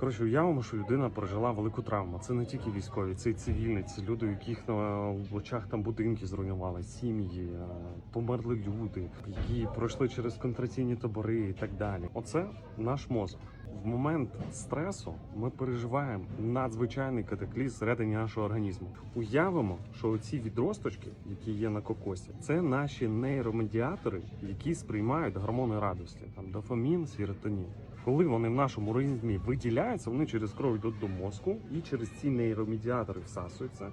Коротше, уявимо, що людина пережила велику травму. Це не тільки військові, це й цивільні, це люди, яких на очах там будинки зруйнували, сім'ї, е, померли люди, які пройшли через контраційні табори і так далі. Оце наш мозок. В момент стресу ми переживаємо надзвичайний катаклізм всередині нашого організму. Уявимо, що оці відросточки, які є на кокосі, це наші нейромедіатори, які сприймають гормони радості, там дофамін, серотонін. Коли вони в нашому організмі виділяються, вони через кров йдуть до мозку і через ці нейромедіатори всасуються.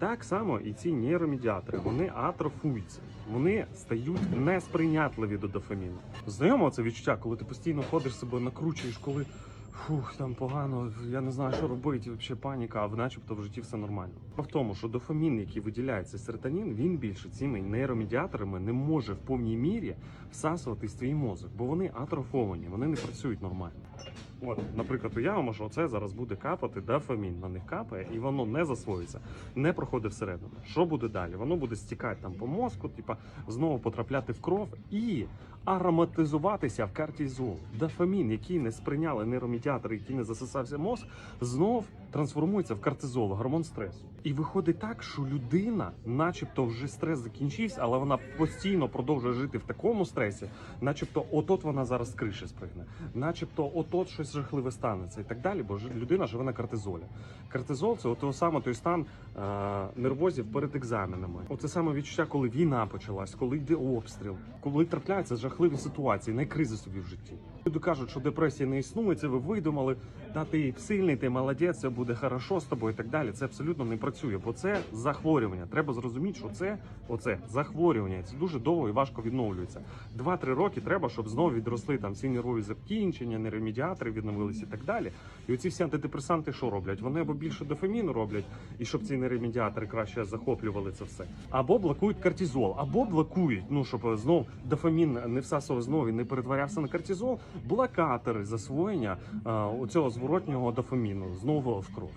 Так само і ці нейромедіатори вони атрофуються, вони стають несприйнятливі до дофаміну. Знайомо це відчуття, коли ти постійно ходиш себе, накручуєш, коли фух, там погано, я не знаю, що робити, взагалі паніка, а начебто в житті все нормально. А В тому, що дофамін, який виділяється серотонін, він більше цими нейромедіаторами не може в повній мірі всасуватись в твій мозок, бо вони атрофовані, вони не працюють нормально. От, наприклад, уявимо, що це зараз буде капати дофамін. На них капає, і воно не засвоюється, не проходить всередину. Що буде далі? Воно буде стікати там по мозку, типа знову потрапляти в кров і ароматизуватися в кортизол. Дофамін, який не сприйняли нейромедіатори, який не засосався мозк, знов трансформується в кортизол, гормон стресу. І виходить так, що людина, начебто, вже стрес закінчився, але вона постійно продовжує жити в такому стресі, начебто, отот вона зараз з криші спригне, начебто, отот щось жахливе станеться і так далі, бо людина живе на кортизолі. Кортизол це от саме той стан е, нервозів перед екзаменами. Оце саме відчуття, коли війна почалась, коли йде обстріл, коли трапляються жахливі ситуації, найкризи собі в житті. Люди кажуть, що депресія не існує, це ви видумали. Та ти сильний, ти молодець, все буде хорошо з тобою і так далі. Це абсолютно не працює, бо це захворювання. Треба зрозуміти, що це оце захворювання. Це дуже довго і важко відновлюється. Два-три роки треба, щоб знову відросли там всі нервові закінчення, нейромедіатори відновилися і так далі. І оці всі антидепресанти що роблять? Вони або більше дофаміну роблять, і щоб ці нейромедіатори краще захоплювали це все, або блокують кортизол, або блокують, ну щоб знов дофамін не всасував знову він не перетворявся на кортизол, блокатори засвоєння е, оцього зворотнього дофаміну знову в кров.